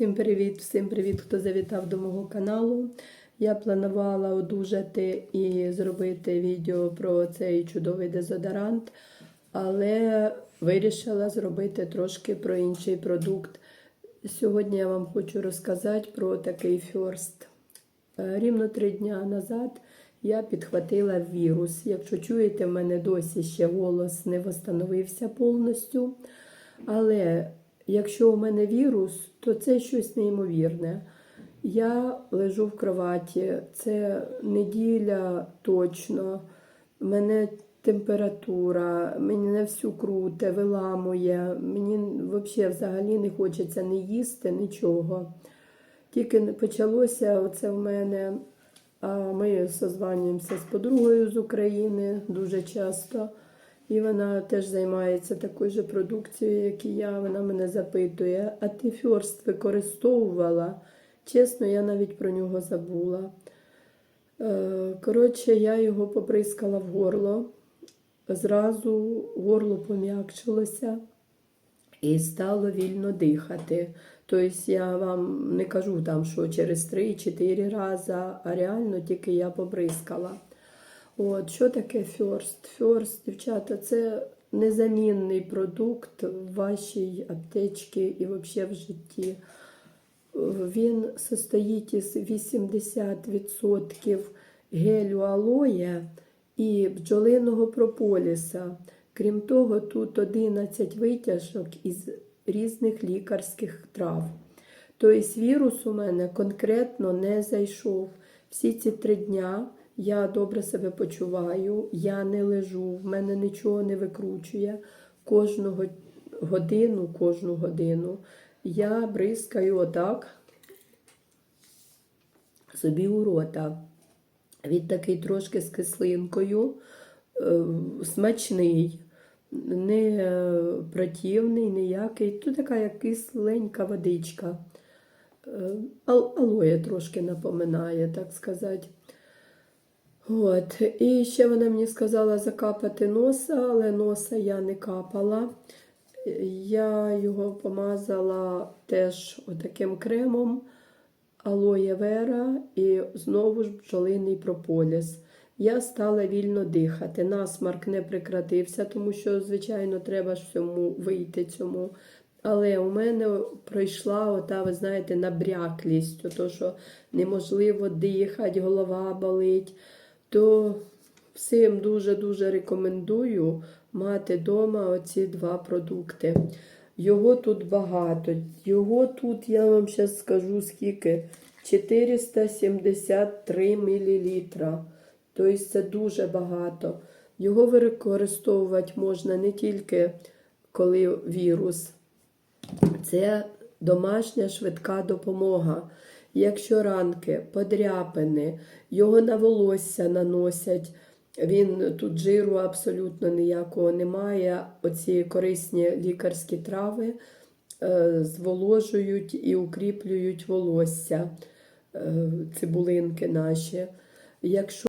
Всім привіт, всім привіт, хто завітав до мого каналу. Я планувала одужати і зробити відео про цей чудовий дезодорант, але вирішила зробити трошки про інший продукт. Сьогодні я вам хочу розказати про такий фьорст. Е, Рівно три дня назад я підхватила вірус. Якщо чуєте, в мене досі ще голос не встановився повністю. Але якщо у мене вірус, то це щось неймовірне. Я лежу в кроваті, це неділя точно. Мене температура, мені всю круте, виламує. Мені взагалі не хочеться не їсти, нічого. Тільки почалося оце в мене. А ми созванюємося з подругою з України дуже часто. І вона теж займається такою же продукцією, як і я. Вона мене запитує, а ти фьорст використовувала? Чесно, я навіть про нього забула. Е, Коротше, я його поприскала в горло. Зразу горло пом'якшилося і стало вільно дихати. Тобто я вам не кажу, там, що через 3-4 рази, а реально тільки я побризкала. От, Що таке фьорст? Фьорст, дівчата, це незамінний продукт в вашій аптечці і взагалі в житті. Він состоїть із 80% гелю алоє і бджолиного прополіса. Крім того, тут 11 витяжок із різних лікарських трав. Тобто вірус у мене конкретно не зайшов. Всі ці три дня я добре себе почуваю, я не лежу, в мене нічого не викручує. Кожну годину, кожну годину я бризкаю отак собі у рота. Він такий трошки з кислинкою, е, смачний, не противний, ніякий. Тут така як кисленька водичка. Е, Алоє трошки напоминає, так сказати. От. І ще вона мені сказала закапати носа, але носа я не капала. Я його помазала теж отаким кремом алоє вера і знову ж бджолиний прополіс. Я стала вільно дихати. Насмарк не прекратився, тому що, звичайно, треба ж всьому вийти цьому. Але у мене пройшла ота, ви знаєте, набряклість, то, що неможливо дихати, голова болить. То всім дуже-дуже рекомендую мати вдома оці два продукти. Його тут багато. Його тут, я вам зараз скажу, скільки 473 мл. Тобто це дуже багато. Його використовувати можна не тільки коли вірус, це домашня швидка допомога. Якщо ранки, подряпини, його на волосся наносять, він тут жиру абсолютно ніякого немає. Оці корисні лікарські трави е, зволожують і укріплюють волосся, е, цибулинки наші. Якщо